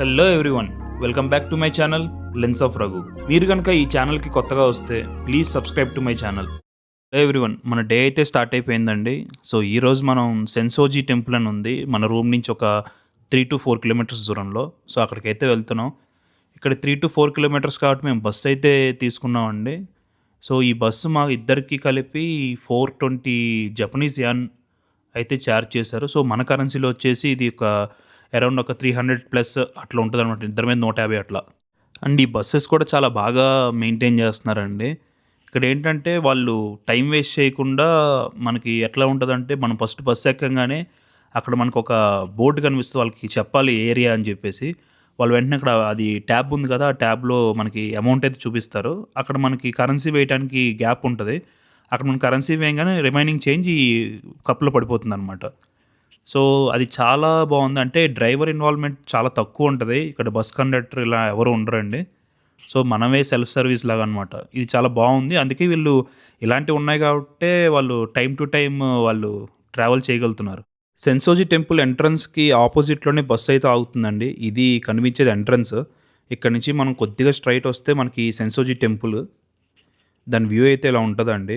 Hello everyone welcome back to my channel lens of Raghu మీరు కనుక ఈ ఛానల్కి కొత్తగా వస్తే please subscribe to my channel hello everyone మన డే అయితే స్టార్ట్ అయిపోయిందండి. సో ఈరోజు మనం సెన్సోజీ టెంపుల్ అని ఉంది. మన రూమ్ నుంచి ఒక త్రీ టు ఫోర్ కిలోమీటర్స్ దూరంలో. సో అక్కడికైతే వెళ్తున్నాం. ఇక్కడ త్రీ టు ఫోర్ కిలోమీటర్స్ కాబట్టి మేము బస్సు అయితే తీసుకున్నామండి. సో ఈ బస్సు మా ఇద్దరికి కలిపి ఫోర్ ట్వంటీ జపనీస్ యాన్ అయితే ఛార్జ్ చేశారు. సో మన కరెన్సీలో వచ్చేసి ఇది ఒక అరౌండ్ ఒక త్రీ హండ్రెడ్ ప్లస్ అట్లా ఉంటుంది అనమాట ఇద్దరి మీద నూట యాభై అట్లా. అండ్ ఈ బస్సెస్ కూడా చాలా బాగా మెయింటైన్ చేస్తున్నారండి. ఇక్కడ ఏంటంటే వాళ్ళు టైం వేస్ట్ చేయకుండా మనకి ఎట్లా ఉంటుందంటే మనం ఫస్ట్ బస్సు ఎక్కగానే అక్కడ మనకు ఒక బోర్డు కనిపిస్తుంది. వాళ్ళకి చెప్పాలి ఏరియా అని చెప్పేసి. వాళ్ళు వెంటనే అక్కడ అది ట్యాబ్ ఉంది కదా ఆ ట్యాబ్లో మనకి అమౌంట్ అయితే చూపిస్తారు. అక్కడ మనకి కరెన్సీ వేయడానికి గ్యాప్ ఉంటుంది. అక్కడ మనం కరెన్సీ వేయగానే రిమైనింగ్ చేంజ్ ఈ కప్పులో పడిపోతుంది అనమాట సో అది చాలా బాగుంది. అంటే డ్రైవర్ ఇన్వాల్వ్మెంట్ చాలా తక్కువ ఉంటుంది. ఇక్కడ బస్ కండక్టర్ ఇలా ఎవరు ఉండరండి. సో మనమే సెల్ఫ్ సర్వీస్ లాగా అనమాట ఇది చాలా బాగుంది. అందుకే వీళ్ళు ఇలాంటివి ఉన్నాయి కాబట్టి వాళ్ళు టైం టు టైం వాళ్ళు ట్రావెల్ చేయగలుగుతున్నారు సెన్సోజీ టెంపుల్ ఎంట్రన్స్కి ఆపోజిట్లోనే బస్సు అయితే ఆగుతుందండి. ఇది కనిపించేది ఎంట్రన్స్. ఇక్కడ నుంచి మనం కొద్దిగా స్ట్రైట్ వస్తే మనకి సెన్సోజీ టెంపుల్. దాని వ్యూ అయితే ఇలా ఉంటుందండి.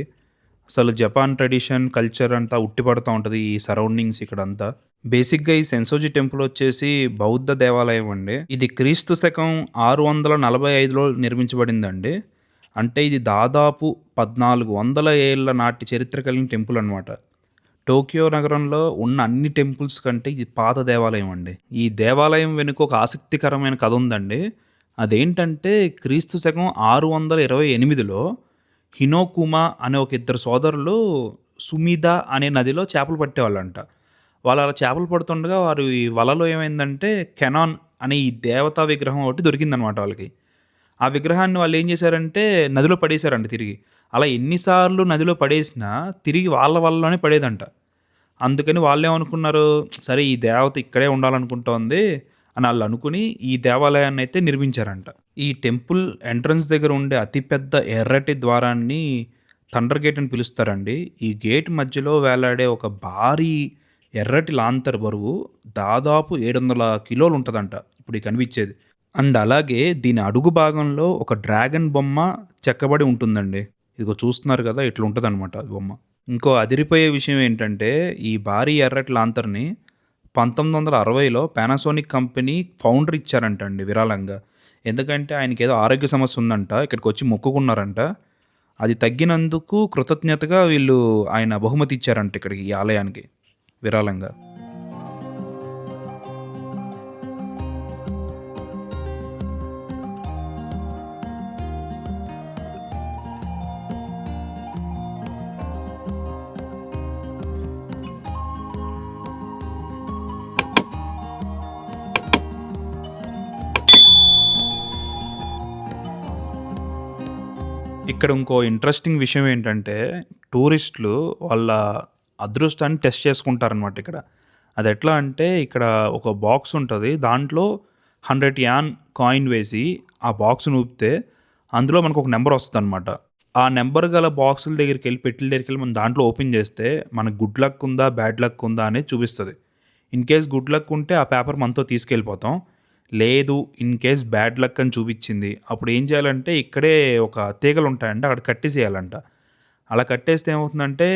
అసలు జపాన్ ట్రెడిషన్ కల్చర్ అంతా ఉట్టిపడుతూ ఉంటుంది ఈ సరౌండింగ్స్ ఇక్కడ అంతా బేసిక్గా ఈ సెన్సోజీ టెంపుల్ వచ్చేసి బౌద్ధ దేవాలయం అండి. ఇది క్రీస్తు శకం ఆరు వందల నలభై ఐదులో నిర్మించబడిందండి. అంటే ఇది దాదాపు పద్నాలుగు వందల ఏళ్ళ నాటి చరిత్ర కలిగిన టెంపుల్ అనమాట టోక్యో నగరంలో ఉన్న అన్ని టెంపుల్స్ కంటే ఇది పాత దేవాలయం అండి. ఈ దేవాలయం వెనుక ఒక ఆసక్తికరమైన కథ ఉందండి. అదేంటంటే క్రీస్తు శకం ఆరు వందల ఇరవై ఎనిమిదిలో హినోకుమా అనే ఒక ఇద్దరు సోదరులు సుమిద అనే నదిలో చేపలు పట్టేవాళ్ళంట. వాళ్ళు అలా చేపలు పడుతుండగా వారు ఈ వలలో ఏమైందంటే కెనాన్ అనే ఈ దేవతా విగ్రహం ఒకటి దొరికిందనమాట వాళ్ళకి. ఆ విగ్రహాన్ని వాళ్ళు ఏం చేశారంటే నదిలో పడేశారంట తిరిగి. అలా ఎన్నిసార్లు నదిలో పడేసినా తిరిగి వాళ్ళ వల్లలోనే పడేదంట. అందుకని వాళ్ళేమనుకున్నారు సరే ఈ దేవత ఇక్కడే ఉండాలనుకుంటోంది అని వాళ్ళు అనుకుని ఈ దేవాలయాన్ని అయితే నిర్మించారంట. ఈ టెంపుల్ ఎంట్రన్స్ దగ్గర ఉండే అతిపెద్ద ఎర్రటి ద్వారాన్ని థండర్ గేట్ అని పిలుస్తారండి. ఈ గేట్ మధ్యలో వేలాడే ఒక భారీ ఎర్రటి లాంతర్ బరువు దాదాపు ఏడు వందల కిలోలు ఉంటుందంట ఇప్పుడు కనిపించేది. అండ్ అలాగే దీని అడుగు భాగంలో ఒక డ్రాగన్ బొమ్మ చెక్కబడి ఉంటుందండి. ఇదిగో చూస్తున్నారు కదా ఇట్లా ఉంటుంది అనమాట బొమ్మ. ఇంకో అదిరిపోయే విషయం ఏంటంటే ఈ భారీ ఎర్రటి లాంతర్ని పంతొమ్మిది వందల అరవైలో పానాసోనిక్ కంపెనీ ఫౌండర్ ఇచ్చారంటండి విరాళంగా. ఎందుకంటే ఆయనకి ఏదో ఆరోగ్య సమస్య ఉందంట ఇక్కడికి వచ్చి మొక్కుకున్నారంట. అది తగ్గినందుకు కృతజ్ఞతగా వీళ్ళు ఆయన బహుమతి ఇచ్చారంట ఇక్కడికి ఈ ఆలయానికి విరాళంగా. ఇక్కడ ఇంకో ఇంట్రెస్టింగ్ విషయం ఏంటంటే టూరిస్టులు వాళ్ళ అదృష్టాన్ని టెస్ట్ చేసుకుంటారనమాట ఇక్కడ. అది ఎట్లా అంటే ఇక్కడ ఒక బాక్స్ ఉంటుంది. దాంట్లో హండ్రెడ్ యాన్ కాయిన్ వేసి ఆ బాక్స్ ఊపితే అందులో మనకు ఒక నెంబర్ వస్తుంది అనమాట ఆ నెంబర్ గల బాక్సుల దగ్గరికి వెళ్ళి పెట్టిల దగ్గరికి వెళ్ళి మనం దాంట్లో ఓపెన్ చేస్తే మనకు గుడ్ లక్ ఉందా బ్యాడ్ లక్ ఉందా అనేది చూపిస్తుంది. ఇన్ కేస్ గుడ్ లక్ ఉంటే ఆ పేపర్ మనతో తీసుకెళ్ళిపోతాం. లేదు ఇన్ కేస్ బ్యాడ్ లక్ అని చూపించింది. అప్పుడు ఏం చేయాలంటే ఇక్కడే ఒక తీగలు ఉంటాయంట అక్కడ కట్టేసేయాలంట. అలా కట్టేస్తే ఏమవుతుందంటే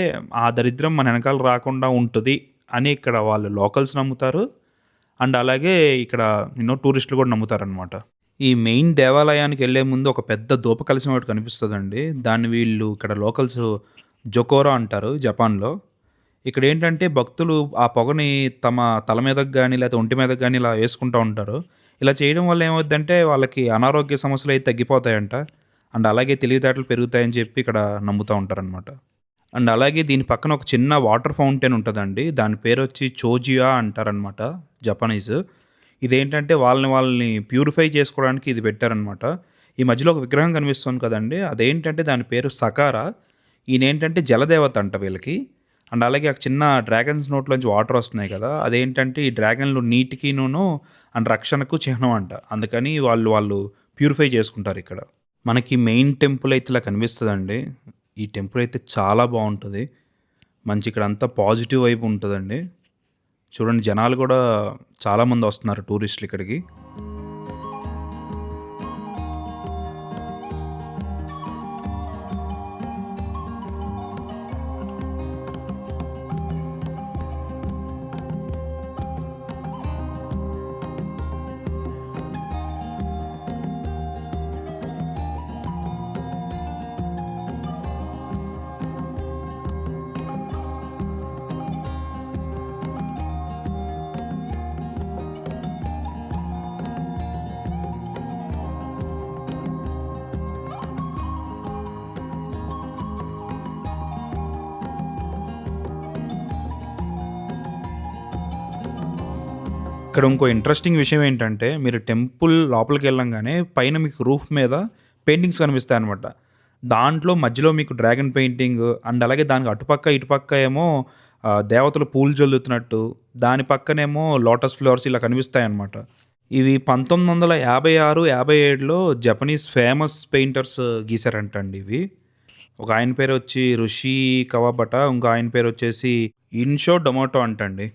ఆ దరిద్రం మన వెనకాల రాకుండా ఉంటుంది అని ఇక్కడ వాళ్ళు లోకల్స్ నమ్ముతారు. అండ్ అలాగే ఇక్కడ ఎన్నో టూరిస్టులు కూడా నమ్ముతారనమాట ఈ మెయిన్ దేవాలయానికి వెళ్ళే ముందు ఒక పెద్ద దూప కలిసిన ఒకటి కనిపిస్తుందండి. దాన్ని వీళ్ళు ఇక్కడ లోకల్స్ జొకోరా అంటారు జపాన్లో. ఇక్కడ ఏంటంటే భక్తులు ఆ పొగని తమ తల మీదకి కానీ లేకపోతే ఒంటి మీదకి కానీ ఇలా వేసుకుంటూ ఉంటారు. ఇలా చేయడం వల్ల ఏమవుద్దంటే వాళ్ళకి అనారోగ్య సమస్యలు అయితే తగ్గిపోతాయంట. అండ్ అలాగే తెలివితేటలు పెరుగుతాయని చెప్పి ఇక్కడ నమ్ముతూ ఉంటారనమాట అండ్ అలాగే దీని పక్కన ఒక చిన్న వాటర్ ఫౌంటైన్ ఉంటుందండి. దాని పేరు వచ్చి చోజియా అంటారనమాట జపనీస్. ఇదేంటంటే వాళ్ళని వాళ్ళని ప్యూరిఫై చేసుకోవడానికి ఇది పెట్టారనమాట ఈ మధ్యలో ఒక విగ్రహం కనిపిస్తుంది కదండి. అదేంటంటే దాని పేరు సకారా. ఈయన ఏంటంటే జలదేవత అంట వీళ్ళకి. అండ్ అలాగే ఆ చిన్న డ్రాగన్స్ నోట్లోంచి వాటర్ వస్తున్నాయి కదా అదేంటంటే ఈ డ్రాగన్లు నీటికినూను అండ్ రక్షణకు చిహ్నం అంట. అందుకని వాళ్ళు వాళ్ళు ప్యూరిఫై చేసుకుంటారు ఇక్కడ. మనకి మెయిన్ టెంపుల్ అయితే ఇలా కనిపిస్తుందండి. ఈ టెంపుల్ అయితే చాలా బాగుంటుంది. మంచి ఇక్కడ అంతా పాజిటివ్ వైపు ఉంటుందండి. చూడండి జనాలు కూడా చాలామంది వస్తున్నారు టూరిస్టులు ఇక్కడికి. ఇక్కడ ఇంకో ఇంట్రెస్టింగ్ విషయం ఏంటంటే మీరు టెంపుల్ లోపలికి వెళ్ళంగానే పైన మీకు రూఫ్ మీద పెయింటింగ్స్ కనిపిస్తాయి అనమాట దాంట్లో మధ్యలో మీకు డ్రాగన్ పెయింటింగ్ అండ్ అలాగే దానికి అటుపక్క ఇటుపక్క ఏమో దేవతలు పూలు జల్లుతున్నట్టు దాని పక్కనేమో లోటస్ ఫ్లవర్స్ ఇలా కనిపిస్తాయి అనమాట ఇవి పంతొమ్మిది వందల యాభై ఆరు యాభై ఏడులో జపనీస్ ఫేమస్ పెయింటర్స్ గీశారంటండి ఇవి. ఒక ఆయన పేరు వచ్చి ఋషి కవాబట ఇంకో ఆయన పేరు వచ్చేసి ఇన్షో డొమాటో అంటండి.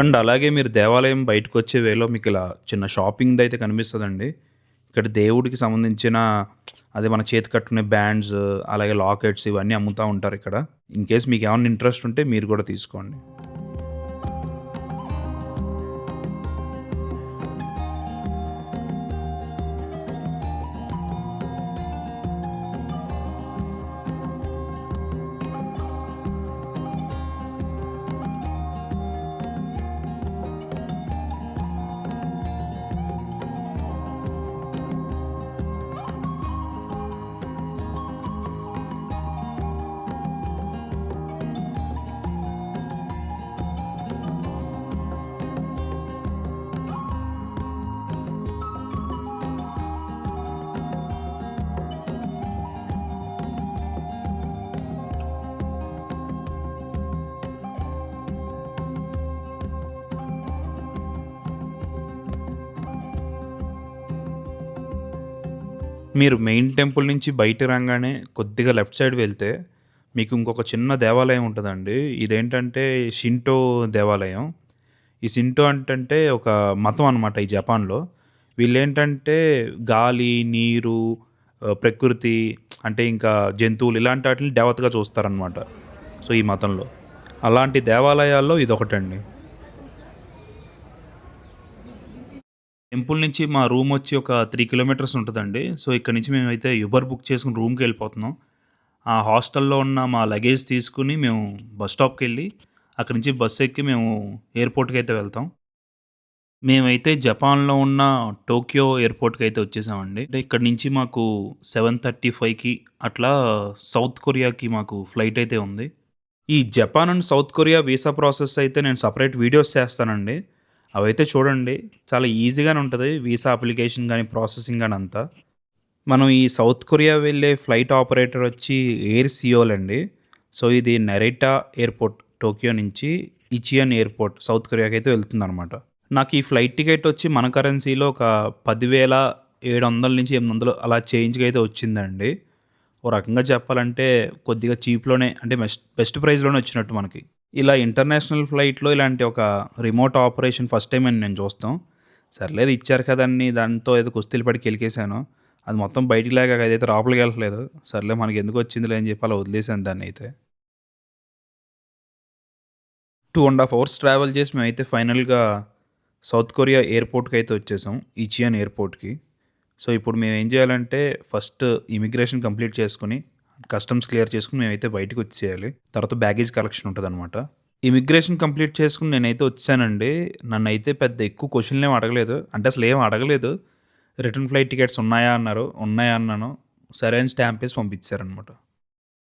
అండ్ అలాగే మీరు దేవాలయం బయటకు వచ్చే వేలో మీకు ఇలా చిన్న షాపింగ్ అయితే కనిపిస్తుందండి. ఇక్కడ దేవుడికి సంబంధించిన అదే మన చేతి కట్టుకునే బ్యాండ్స్ అలాగే లాకెట్స్ ఇవన్నీ అమ్ముతూ ఉంటారు ఇక్కడ. ఇన్ కేస్ మీకు ఏమైనా ఇంట్రెస్ట్ ఉంటే మీరు కూడా తీసుకోండి. మీరు మెయిన్ టెంపుల్ నుంచి బయట రాగానే కొద్దిగా లెఫ్ట్ సైడ్ వెళ్తే మీకు ఇంకొక చిన్న దేవాలయం ఉంటుందండి. ఇదేంటంటే షింటో దేవాలయం. ఈ షింటో అంటే ఒక మతం అనమాట ఈ జపాన్లో. వీళ్ళు ఏంటంటే గాలి నీరు ప్రకృతి అంటే ఇంకా జంతువులు ఇలాంటి వాటిని దేవతగా చూస్తారనమాట సో ఈ మతంలో. అలాంటి దేవాలయాల్లో ఇదొకటండి. టెంపుల్ నుంచి మా రూమ్ వచ్చి ఒక త్రీ కిలోమీటర్స్ ఉంటుందండి. సో ఇక్కడ నుంచి మేమైతే యూబర్ బుక్ చేసుకుని రూమ్కి వెళ్ళిపోతున్నాం. ఆ హాస్టల్లో ఉన్న మా లగేజ్ తీసుకుని మేము బస్ స్టాప్కి వెళ్ళి అక్కడి నుంచి బస్సు ఎక్కి మేము ఎయిర్పోర్ట్కి అయితే వెళ్తాం. మేమైతే జపాన్లో ఉన్న టోక్యో ఎయిర్పోర్ట్కి అయితే వచ్చేసామండి. అంటే ఇక్కడ నుంచి మాకు సెవెన్ థర్టీ ఫైవ్కి అట్లా సౌత్ కొరియాకి మాకు ఫ్లైట్ అయితే ఉంది. ఈ Japan and South Korea visa process అయితే నేను సపరేట్ వీడియోస్ చేస్తానండి. అవైతే చూడండి. చాలా ఈజీగానే ఉంటుంది. వీసా అప్లికేషన్ కానీ ప్రాసెసింగ్ కానీ అంతా. మనం ఈ సౌత్ కొరియా వెళ్ళే ఫ్లైట్ ఆపరేటర్ వచ్చి ఎయిర్ సియోల్ అండి. సో ఇది నెరేటా ఎయిర్పోర్ట్ టోక్యో నుంచి ఇచియన్ ఎయిర్పోర్ట్ సౌత్ కొరియాకి అయితే వెళ్తుందనమాట నాకు ఈ ఫ్లైట్ టికెట్ వచ్చి మన కరెన్సీలో ఒక పదివేల ఏడు వందల నుంచి ఎనిమిది వందలు అలా చేంజ్కి అయితే వచ్చిందండి. ఓ రకంగా చెప్పాలంటే కొద్దిగా చీప్లోనే అంటే బెస్ట్ బెస్ట్ ప్రైస్లోనే వచ్చినట్టు మనకి. ఇలా ఇంటర్నేషనల్ ఫ్లైట్లో ఇలాంటి ఒక రిమోట్ ఆపరేషన్ ఫస్ట్ టైం అని నేను చూస్తాం. సర్లేదు ఇచ్చారు కదండి దాంతో ఏదో కుస్తీలు పడి కెలికేశాను. అది మొత్తం బయటికి లేక అదైతే లోపలికి వెళ్ళట్లేదు. సర్లే మనకి ఎందుకు వచ్చిందిలే అని చెప్పి అలా వదిలేసాను దాన్ని అయితే. Two and half hours travel చేసి మేమైతే ఫైనల్గా సౌత్ కొరియా ఎయిర్పోర్ట్కి అయితే వచ్చేసాం ఇచియన్ ఎయిర్పోర్ట్కి సో ఇప్పుడు మేము ఏం చేయాలంటే ఫస్ట్ ఇమిగ్రేషన్ కంప్లీట్ చేసుకుని కస్టమ్స్ క్లియర్ చేసుకుని మేమైతే బయటకు వచ్చేయాలి. తర్వాత బ్యాగేజ్ కలెక్షన్ ఉంటుంది అనమాట ఇమిగ్రేషన్ కంప్లీట్ చేసుకుని నేనైతే వచ్చానండి. నన్ను అయితే పెద్ద ఎక్కువ క్వశ్చన్లు ఏం అడగలేదు. అంటే అసలు ఏం అడగలేదు. రిటర్న్ ఫ్లైట్ టికెట్స్ ఉన్నాయా అన్నారు. ఉన్నాయా అన్నాను. సరే అని స్టాంప్ వేసి పంపించారనమాట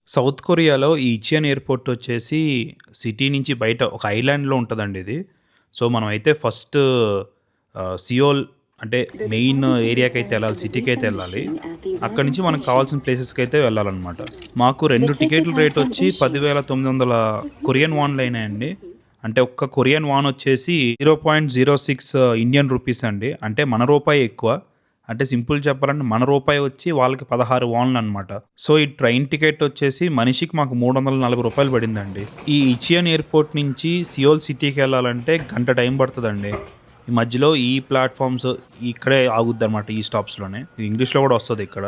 సౌత్ కొరియాలో ఈ ఇచియన్ ఎయిర్పోర్ట్ వచ్చేసి సిటీ నుంచి బయట ఒక ఐలాండ్లో ఉంటుందండి ఇది. సో మనం అయితే ఫస్ట్ సియోల్ అంటే మెయిన్ ఏరియాకి అయితే వెళ్ళాలి సిటీకి అయితే వెళ్ళాలి. అక్కడి నుంచి మనకు కావాల్సిన ప్లేసెస్కి అయితే వెళ్ళాలన్నమాట. మాకు రెండు టికెట్ల రేట్ వచ్చి పదివేల తొమ్మిది వందల కొరియన్ వాన్లు అయినాయండి. అంటే ఒక్క కొరియన్ వాన్ వచ్చేసి zero point zero six Indian rupees అండి. అంటే మన రూపాయి ఎక్కువ. అంటే సింపుల్ చెప్పాలంటే మన రూపాయి వచ్చి వాళ్ళకి పదహారు వాన్లు అనమాట సో ఈ ట్రైన్ టికెట్ వచ్చేసి మనిషికి మాకు మూడు వందల నలభై రూపాయలు పడిందండి. ఈ ఇచియన్ ఎయిర్పోర్ట్ నుంచి సియోల్ సిటీకి వెళ్ళాలంటే గంట టైం పడుతుందండి. ఈ మధ్యలో ఈ ప్లాట్ఫామ్స్ ఇక్కడే ఆగుద్ది అనమాట ఈ స్టాప్స్లోనే ఇంగ్లీష్లో కూడా వస్తుంది ఇక్కడ.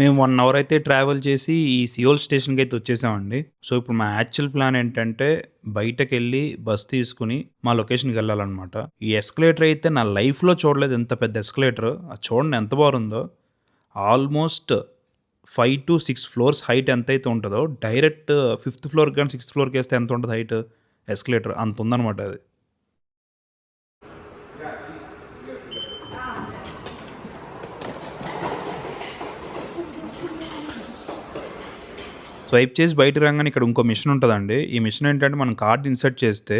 మేము వన్ అవర్ అయితే ట్రావెల్ చేసి ఈ సియోల్ స్టేషన్కి అయితే వచ్చేసామండి. సో ఇప్పుడు మా యాక్చువల్ ప్లాన్ ఏంటంటే బయటకు వెళ్ళి బస్ తీసుకుని మా లొకేషన్కి వెళ్ళాలన్నమాట. ఈ ఎస్కలేటర్ అయితే నా లైఫ్లో చూడలేదు ఎంత పెద్ద ఎస్కలేటర్ అది చూడండి ఎంత బాగుందో. Almost five to six floors height ఎంత అయితే ఉంటుందో డైరెక్ట్ ఫిఫ్త్ ఫ్లోర్ కానీ సిక్స్త్ ఫ్లోర్కి వేస్తే ఎంత ఉంటుంది హైట్ ఎస్కలేటర్ అంత ఉందన్నమాట అది. స్వైప్ చేసి బయట రాగానే ఇక్కడ ఇంకో మిషన్ ఉంటుందండి. ఈ మిషన్ ఏంటంటే మనం కార్డ్ ఇన్సర్ట్ చేస్తే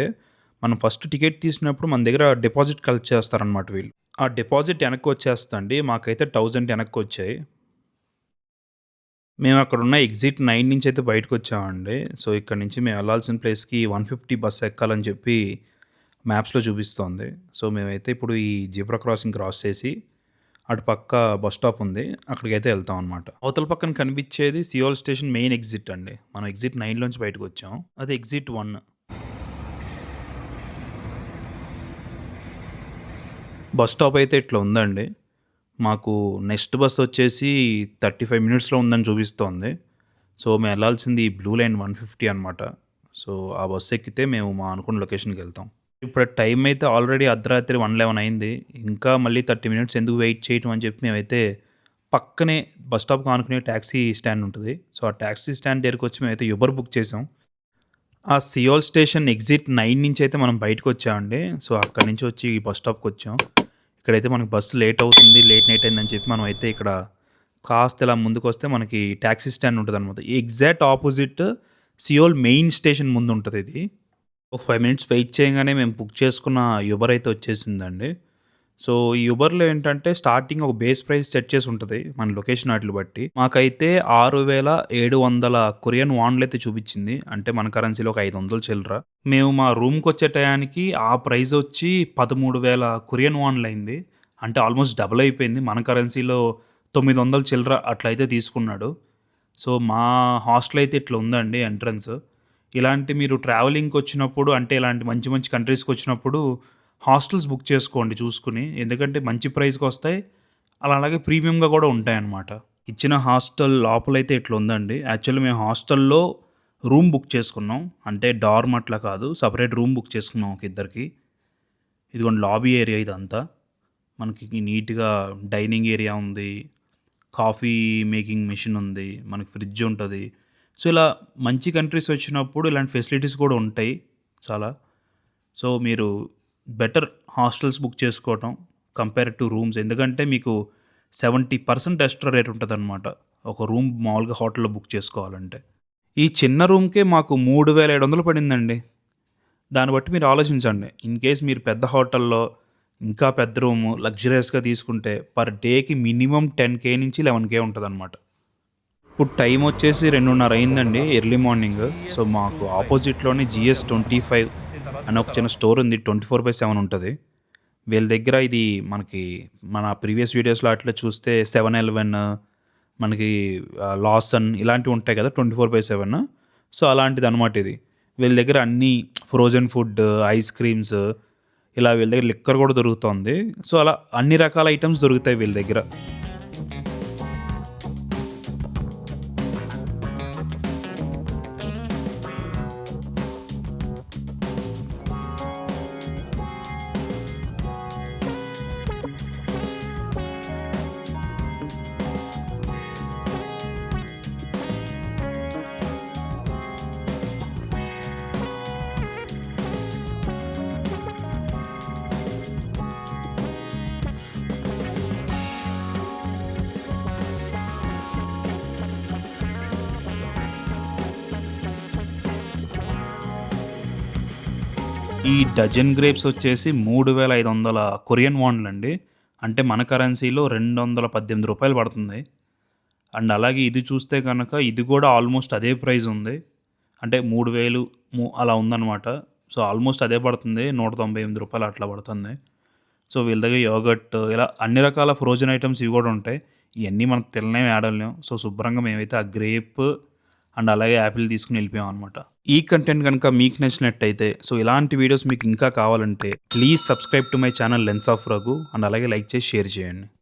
మనం ఫస్ట్ టికెట్ తీసినప్పుడు మన దగ్గర డిపాజిట్ కలెక్ట్ చేస్తారనమాట వీళ్ళు. ఆ డిపాజిట్ వెనక్కి వచ్చేస్తుంది మాకైతే థౌజండ్ వెనక్కి వచ్చాయి. మేము అక్కడ ఉన్న ఎగ్జిట్ నైన్ నుంచి అయితే బయటకు వచ్చామండి. సో ఇక్కడ నుంచి మేము వెళ్ళాల్సిన ప్లేస్కి వన్ ఫిఫ్టీ బస్ ఎక్కాలని చెప్పి మ్యాప్స్లో చూపిస్తోంది. సో మేమైతే ఇప్పుడు ఈ జీబ్రా క్రాసింగ్ క్రాస్ చేసి అటు పక్క బస్ స్టాప్ ఉంది. అక్కడికి అయితే వెళ్తాం అనమాట అవతల పక్కన కనిపించేది సియోల్ స్టేషన్ మెయిన్ ఎగ్జిట్ అండి. మనం ఎగ్జిట్ నైన్లోంచి బయటకు వచ్చాం. అది ఎగ్జిట్ వన్. బస్ స్టాప్ అయితే ఇట్లా ఉందండి. మాకు నెక్స్ట్ బస్ వచ్చేసి థర్టీ ఫైవ్ మినిట్స్లో ఉందని చూపిస్తోంది. సో మేము వెళ్ళాల్సింది బ్లూ లైన్ వన్ ఫిఫ్టీ అనమాట సో ఆ బస్ ఎక్కితే మేము మా అనుకున్న లొకేషన్కి వెళ్తాం. ఇప్పుడు టైం అయితే ఆల్రెడీ అర్ధరాత్రి వన్ లెవెన్ అయింది. ఇంకా మళ్ళీ థర్టీ మినిట్స్ ఎందుకు వెయిట్ చేయటం అని చెప్పి మేమైతే పక్కనే బస్ స్టాప్ ఆనుకునే ట్యాక్సీ స్టాండ్ ఉంటుంది. సో ఆ ట్యాక్సీ స్టాండ్ దగ్గరికి వచ్చి మేమైతే యుబర్ బుక్ చేసాం. ఆ సియోల్ స్టేషన్ ఎగ్జిట్ నైన్ నుంచి అయితే మనం బయటకు వచ్చామండి. సో అక్కడి నుంచి వచ్చి ఈ బస్ స్టాప్కి వచ్చాం. ఇక్కడైతే మనకి బస్సు లేట్ అవుతుంది లేట్ నైట్ అయిందని చెప్పి మనం అయితే ఇక్కడ కాస్త ఇలా ముందుకు వస్తే మనకి ట్యాక్సీ స్టాండ్ ఉంటుంది అనమాట exact opposite Seoul main station ముందు ఉంటుంది ఇది. ఒక ఫైవ్ మినిట్స్ వెయిట్ చేయగానే మేము బుక్ చేసుకున్న యూబర్ అయితే వచ్చేసిందండి. సో ఈ యూబర్లో ఏంటంటే స్టార్టింగ్ ఒక బేస్ ప్రైస్ సెట్ చేసి ఉంటుంది మన లొకేషన్ వాటిని బట్టి. మాకైతే ఆరు వేల ఏడు వందల కొరియన్ వాన్లు అయితే చూపించింది. అంటే మన కరెన్సీలో ఒక ఐదు వందలు చిల్లర. మేము మా రూమ్కి వచ్చే టయానికి ఆ ప్రైస్ వచ్చి పదమూడు వేల కొరియన్ వాన్లు అయింది. అంటే ఆల్మోస్ట్ డబుల్ అయిపోయింది. మన కరెన్సీలో తొమ్మిది వందలు చిల్లర అట్లయితే తీసుకున్నాడు. సో మా హాస్టల్ అయితే ఇట్లా ఉందండి ఎంట్రన్స్. ఇలాంటి మీరు ట్రావెలింగ్కి వచ్చినప్పుడు అంటే ఇలాంటి మంచి మంచి కంట్రీస్కి వచ్చినప్పుడు హాస్టల్స్ బుక్ చేసుకోండి చూసుకుని. ఎందుకంటే మంచి ప్రైస్కి వస్తాయి. అలా అలాగే ప్రీమియంగా కూడా ఉంటాయన్నమాట. ఇచ్చిన హాస్టల్ లోపలైతే ఇట్లా ఉందండి యాక్చువల్లీ మేము హాస్టల్లో రూమ్ బుక్ చేసుకున్నాం. అంటే డార్మ్ అట్లా కాదు. సపరేట్ రూమ్ బుక్ చేసుకున్నాం ఒక ఇద్దరికి. ఇదిగోండి లాబీ ఏరియా ఇదంతా. మనకి నీట్గా డైనింగ్ ఏరియా ఉంది. కాఫీ మేకింగ్ మిషన్ ఉంది. మనకి ఫ్రిడ్జ్ ఉంటుంది. సో ఇలా మంచి కంట్రీస్ వచ్చినప్పుడు ఇలాంటి ఫెసిలిటీస్ కూడా ఉంటాయి చాలా. సో మీరు బెటర్ హాస్టల్స్ బుక్ చేసుకోవటం కంపేర్ టు రూమ్స్. ఎందుకంటే మీకు సెవెంటీ పర్సెంట్ ఎక్స్ట్రా రేట్ ఉంటుంది అనమాట ఒక రూమ్ మామూలుగా హోటల్లో బుక్ చేసుకోవాలంటే. ఈ చిన్న రూమ్కే మాకు మూడు వేల ఏడు వందలు పడిందండి. దాన్ని బట్టి మీరు ఆలోచించండి. ఇన్ కేస్ మీరు పెద్ద హోటల్లో ఇంకా పెద్ద రూము లగ్జరియస్గా తీసుకుంటే పర్ డేకి మినిమం టెన్ కే నుంచి లెవెన్ కే ఉంటుంది అనమాట ఇప్పుడు టైం వచ్చేసి రెండున్నర అయిందండి ఎర్లీ మార్నింగ్ సో మాకు ఆపోజిట్లోనే జిఎస్ ట్వంటీ ఫైవ్ అని ఒక చిన్న స్టోర్ ఉంది ట్వంటీ ఫోర్ బై సెవెన్ ఉంటుంది. వీళ్ళ దగ్గర ఇది మనకి మన ప్రీవియస్ వీడియోస్లో అట్లా చూస్తే సెవెన్ ఎలెవెన్ మనకి లాసన్ ఇలాంటివి ఉంటాయి కదా twenty four by seven. So అలాంటిది అనమాట ఇది. వీళ్ళ దగ్గర అన్ని ఫ్రోజన్ ఫుడ్ ఐస్ క్రీమ్స్ ఇలా వీళ్ళ దగ్గర లిక్కర్ కూడా దొరుకుతుంది. సో అలా అన్ని రకాల ఐటమ్స్ దొరుకుతాయి వీళ్ళ దగ్గర. ఈ డజన్ గ్రేప్స్ వచ్చేసి మూడు వేల ఐదు వందల కొరియన్ వాన్లు అండి. అంటే మన కరెన్సీలో రెండు వందల పద్దెనిమిది రూపాయలు పడుతుంది. అండ్ అలాగే ఇది చూస్తే కనుక ఇది కూడా ఆల్మోస్ట్ అదే ప్రైస్ ఉంది. అంటే మూడు వేలు ము అలా ఉందన్నమాట. సో ఆల్మోస్ట్ అదే పడుతుంది. నూట తొంభై ఎనిమిది రూపాయలు అట్లా పడుతుంది. సో వీళ్ళ దగ్గర యోగట్ ఇలా అన్ని రకాల ఫ్రోజన్ ఐటమ్స్ ఇవి కూడా ఉంటాయి. ఇవన్నీ మనకు తినలేం ఆడలేం సో శుభ్రంగా మేమైతే ఆ గ్రేప్ అండ్ అలాగే యాపిల్ తీసుకుని వెళ్ళిపోయాం అనమాట ఈ కంటెంట్ కనుక మీకు నచ్చినట్టయితే సో ఇలాంటి వీడియోస్ మీకు ఇంకా కావాలంటే please subscribe to my channel lens of Raghu and అలాగే లైక్ చేసి షేర్ చేయండి.